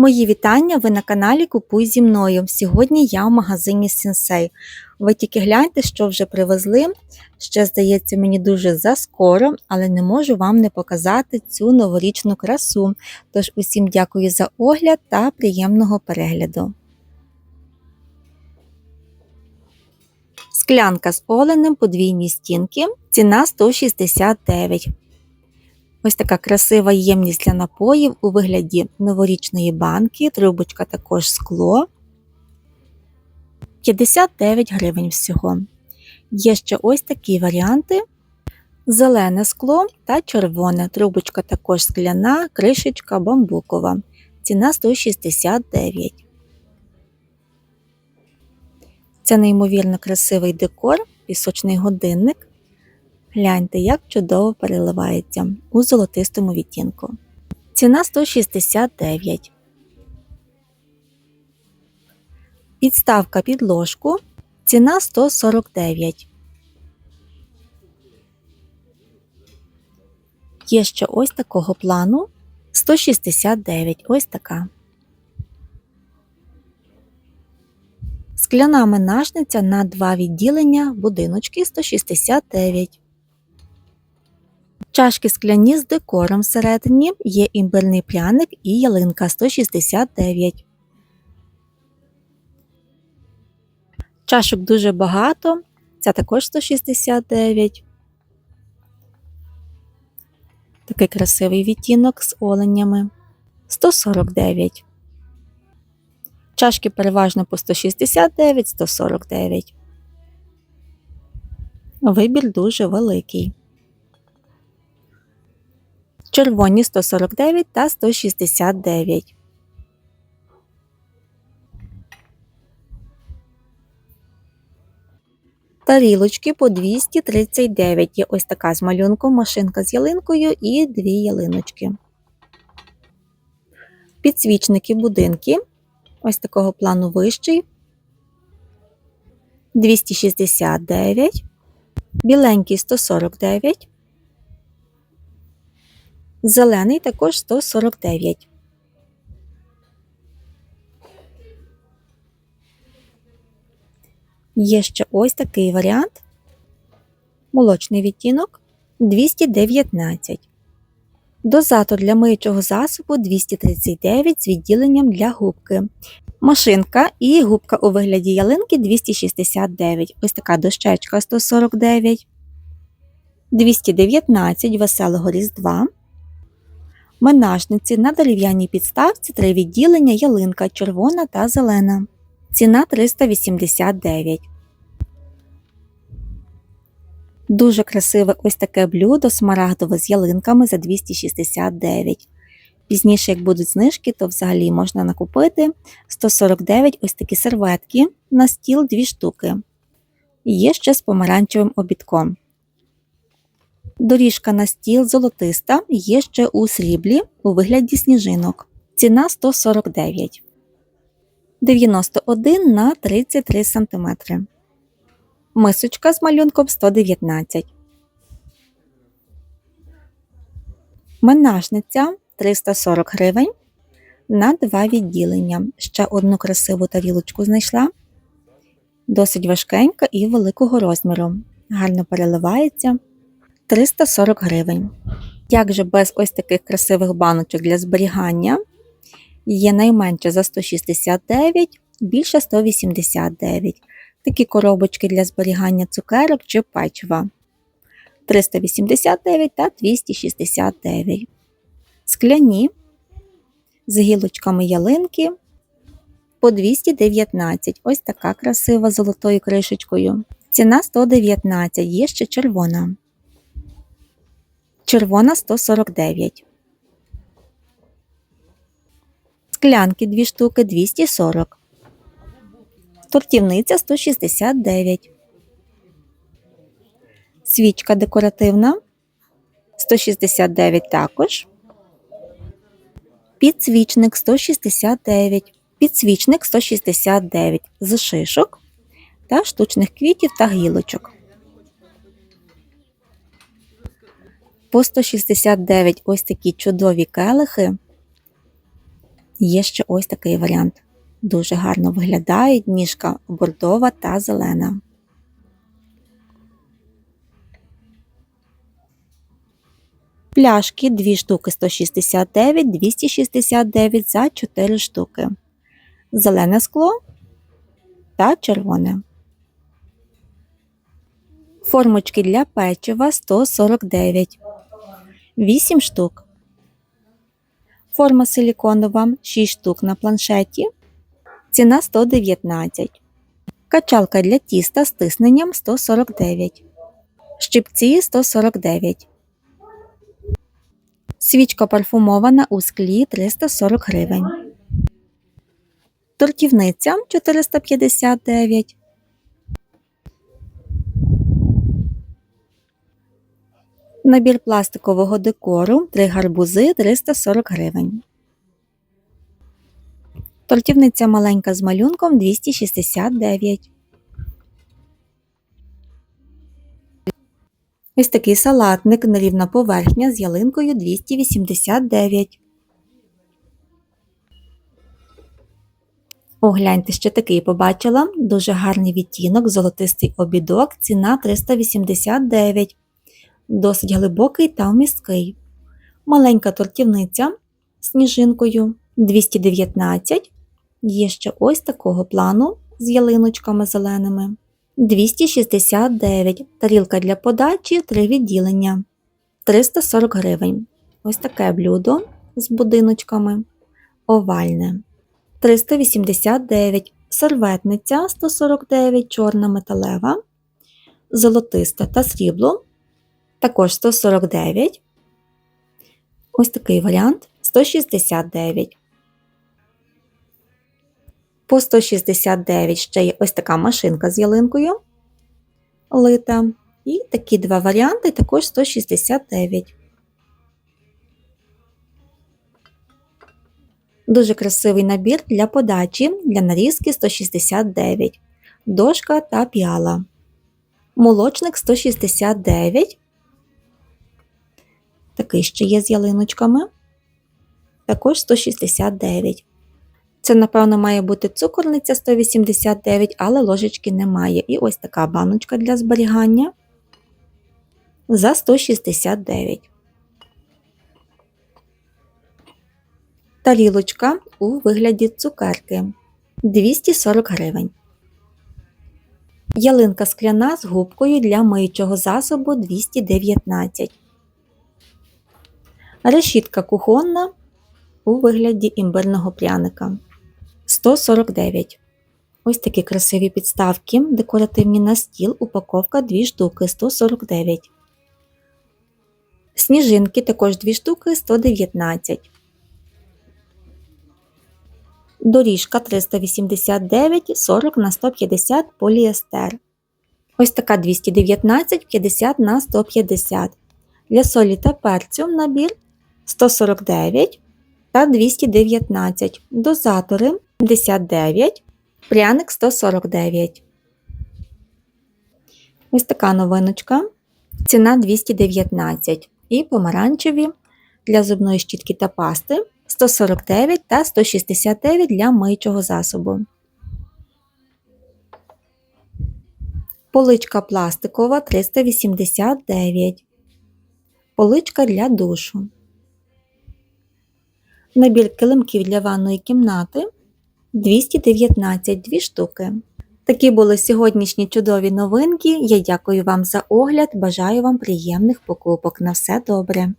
Мої вітання, ви на каналі Купуй зі мною. Сьогодні я в магазині Сенсей. Ви тільки гляньте, що вже привезли. Ще здається мені дуже заскоро, але не можу вам не показати цю новорічну красу. Тож усім дякую за огляд та приємного перегляду. Склянка з оленем подвійні стінки. Ціна 169. Ось така красива ємність для напоїв у вигляді новорічної банки, трубочка також скло. 59 гривень всього. Є ще ось такі варіанти: зелене скло та червоне. Трубочка також скляна, кришечка бамбукова. Ціна 169. Це неймовірно красивий декор, пісочний годинник. Гляньте, як чудово переливається у золотистому відтінку. Ціна 169. Підставка під ложку. Ціна 149. Є ще ось такого плану 169. Ось така. Скляна менажниця на два відділення будиночки 169. Чашки скляні з декором всередині є імбирний пряник і ялинка 169. Чашок дуже багато. Ця також 169. Такий красивий відтінок з оленями 149. Чашки переважно по 169, 149. Вибір дуже великий. Червоні 149 та 169. Тарілочки по 239. Є ось така з малюнком, машинка з ялинкою і дві ялиночки. Підсвічники будинки. Ось такого плану вищий. 269. Біленький 149. Зелений також 149. Є ще ось такий варіант. Молочний відтінок 219. Дозатор для миючого засобу 239 з відділенням для губки. Машинка і губка у вигляді ялинки 269. Ось така дощечка 149. 219 веселого різдва. Менажниці на дерев'яній підставці три відділення ялинка червона та зелена. Ціна 389. Дуже красиве ось таке блюдо смарагдове з ялинками за 269. Пізніше, як будуть знижки, то взагалі можна накупити 149 ось такі серветки на стіл 2 штуки. Є ще з помаранчевим обідком. Доріжка на стіл золотиста є ще у сріблі у вигляді сніжинок. Ціна 149 91 на 33 см. Мисочка з малюнком 119. Менажниця 340 гривень на два відділення. Ще одну красиву тарілочку знайшла. Досить важкенька і великого розміру. Гарно переливається. 340 гривень. Як же без ось таких красивих баночок для зберігання? Є найменше за 169, більше 189. Такі коробочки для зберігання цукерок чи печива. 389 та 269. Скляні з гілочками ялинки по 219. Ось така красива золотою кришечкою. Ціна 119, є ще червона. Червона 149. Склянки 2 штуки 240. Тортівниця 169. Свічка декоративна 169 також. Підсвічник 169. Підсвічник 169 з шишок та штучних квітів та гілочок. По 169 ось такі чудові келихи Є ще ось такий варіант. Дуже гарно виглядають ніжка бордова та зелена. Пляшки 2 штуки 169, 269 за 4 штуки. Зелене скло та червоне. Формочки для печива 149. 8 штук. Форма силіконова 6 штук на планшеті. Ціна 119. Качалка для тіста з тисненням 149. Щипці 149. Свічка парфумована у склі 340 гривень. Тортівниця 459. Набір пластикового декору 3 гарбузи 340 гривень. Тортівниця маленька з малюнком 269. Ось такий салатник нерівна поверхня з ялинкою 289. Огляньте, ще такий побачила. Дуже гарний відтінок, золотистий обідок, ціна 389. Досить глибокий та вмісткий. Маленька тортівниця з сніжинкою 219. Є ще ось такого плану з ялиночками зеленими. 269. Тарілка для подачі 3 відділення. 340 гривень. Ось таке блюдо з будиночками. Овальне. 389. Серветниця 149, чорна металева. Золотиста та срібло. Також 149. Ось такий варіант 169. По 169 ще є ось така машинка з ялинкою лита. І такі два варіанти також 169. Дуже красивий набір для подачі для нарізки 169. Дошка та піала. Молочник 169. Такий ще є з ялиночками. Також 169. Це, напевно, має бути цукорниця 189, але ложечки немає. І ось така баночка для зберігання за 169. Тарілочка у вигляді цукерки 240 гривень. Ялинка скляна з губкою для миючого засобу 219. Решітка кухонна у вигляді імбирного пряника 149. Ось такі красиві підставки, декоративні на стіл, упаковка 2 штуки 149. Сніжинки також 2 штуки 119. Доріжка 389 40 на 150 поліестер. Ось така 219 50 на 150. Для солі та перцю набір 149 та 219. Дозатори 59, пряник 149. Ось така новиночка. Ціна 219. І помаранчеві для зубної щітки та пасти 149 та 169 для миючого засобу. Поличка пластикова 389. Поличка для душу. Набір килимків для ванної кімнати 219 2 штуки. Такі були сьогоднішні чудові новинки. Я дякую вам за огляд. Бажаю вам приємних покупок. На все добре!